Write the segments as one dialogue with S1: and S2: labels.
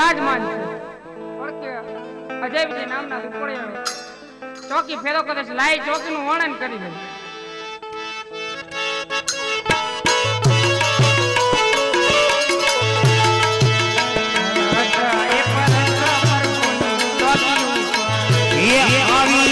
S1: બિરાજમાન છે. અજય વિજય નામના રૂપોળીએ ચોકી ફેરો કરે છે. લાઈ ચોકીનું વર્ણન કરી દે.
S2: આવી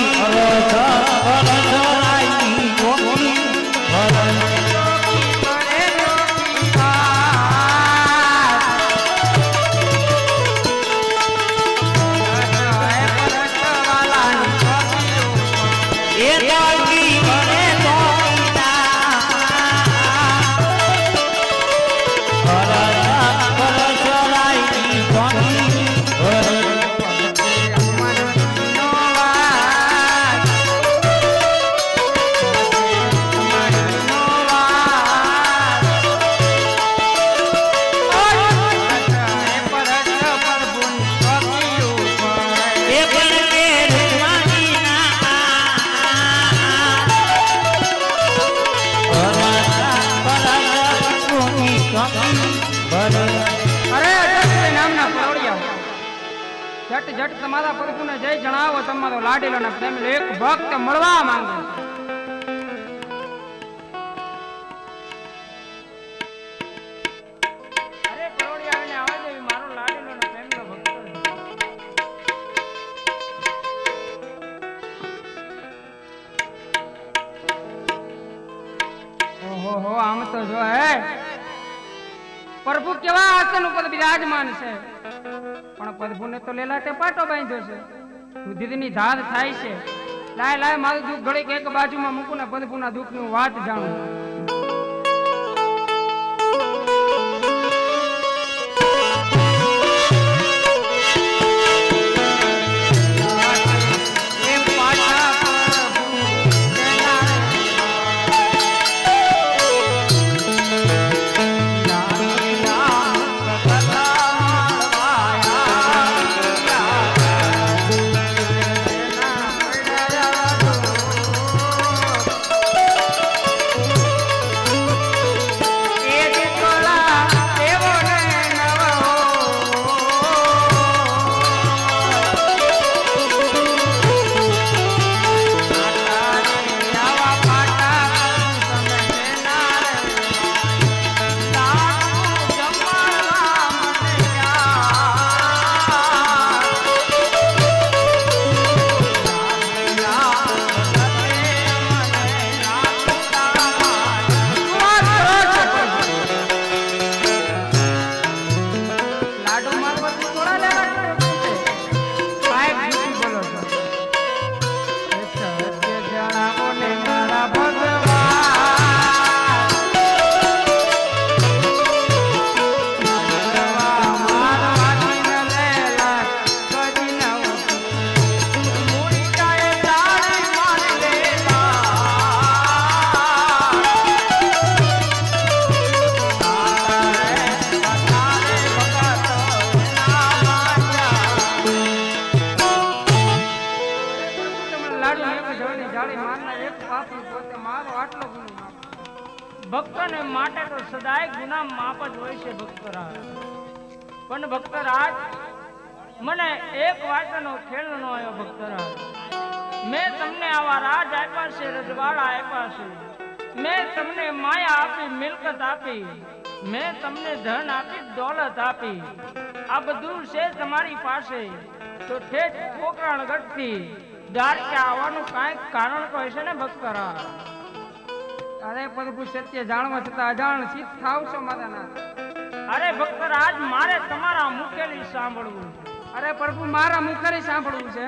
S2: Yeah.
S1: જટ જટ તમારા પ્રભુને જય જણાવો, તમારો લાડીલો ને પ્રેમ એક ભક્ત મળવા માંગે છે. ઓહો આમ તો જો હે. પ્રભુ કેવા આસન ઉપર બિરાજમાન છે. પણ પ્રભુને તો લેલાટે પાટો બાંધ્યો છે. બુદ્ધિની ધાર થાય છે. લાય લાય, મારું દુઃખ ઘડીક એક બાજુમાં મૂકું ને પ્રભુના દુઃખની વાત જાણું. ભક્તોને માટે તો સદાય ગુના માપ જ હોય છે ભક્તરાજ પણ ભક્તરાજ મને એક વાતનો ખેલ નો આવ્યો ભક્તરાજ મેં તમને આવા રાજ આપ્યા છે, રજવાડા આપ્યા છે. મેં તમને માયા આપી, મિલકત આપી. મેં તમને ધન આપી, દોલત આપી. આ બધું છે તમારી પાસે. તો ઠેઠ પોકરણ ગઢથી દ્વારકા આવવાનું કાંઈક કારણ કહે છે ને ભક્તરા? અરે પ્રભુ સત્ય જાણવા છતાં અજાણ સિદ્ધ થાવ છો મારા ના અરે ભક્તરાજ મારે તમારા મુખેલી સાંભળવું અરે, પ્રભુ, મારા મુખેલી સાંભળવું છે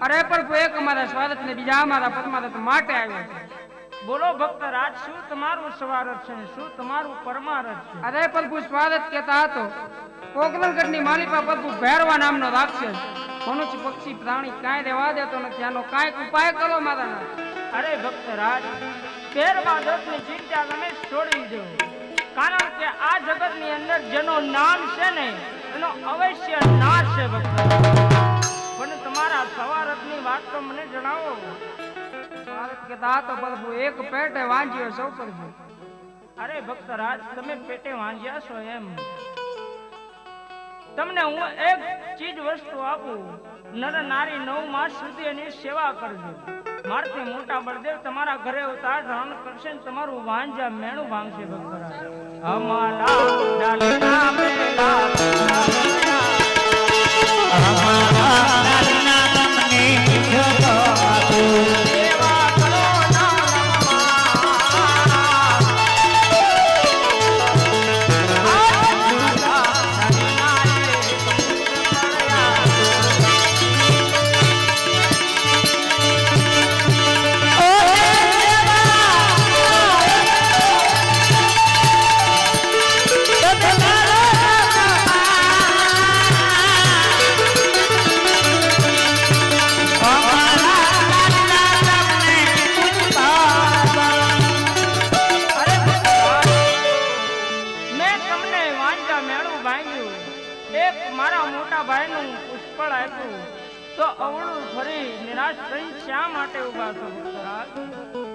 S1: અરે, પ્રભુ, એક અમારા સ્વાગત ને બીજા અમારા પરમારથ માટે આવ્યા છે. બોલો ભક્તરાજ શું તમારું સ્વાગત છે શું તમારું પરમારથ છે? અરે, પ્રભુ, સ્વાગત કહેતા હતો. કોકલગઢની માલિકા પ્રભુ ભૈરવા નામનો રાક્ષસ. મનુષ્ય પક્ષી પ્રાણી કાંઈ રહેવા દેતો નથી. આનો કાંઈક ઉપાય કરો મારા નાથ અરે ભક્તરાજ ભૈરવા દોષની ચિંતા તમે છોડી દો. કારણ કે આ જગતની અંદર જેનો નામ છે ને એનો અવશ્ય નાશ છે ભક્તરાજ પણ તમારા સવારતની વાત તો મને જણાવો. ભારત કહેતા તો પ્રભુ એક પેટે વાંજ્યો સૌ પ્રભુ અરે ભક્તરાજ તમે પેટે વાંજ્યા છો એમ. તમને હું એક ચીજ વસ્તુ આપું. નર નારી નવ માસ સુધી એની સેવા કરજો. મારથી મોટા બળદેવ તમારા ઘરે ઉતાર રણ કરશે ને તમારું વાંજા મેણું ભાંગશે ભગવાન. અમારા તો અવળું ફરી નિરાશ થઈ શા માટે ઊભા ભક્તરાજ?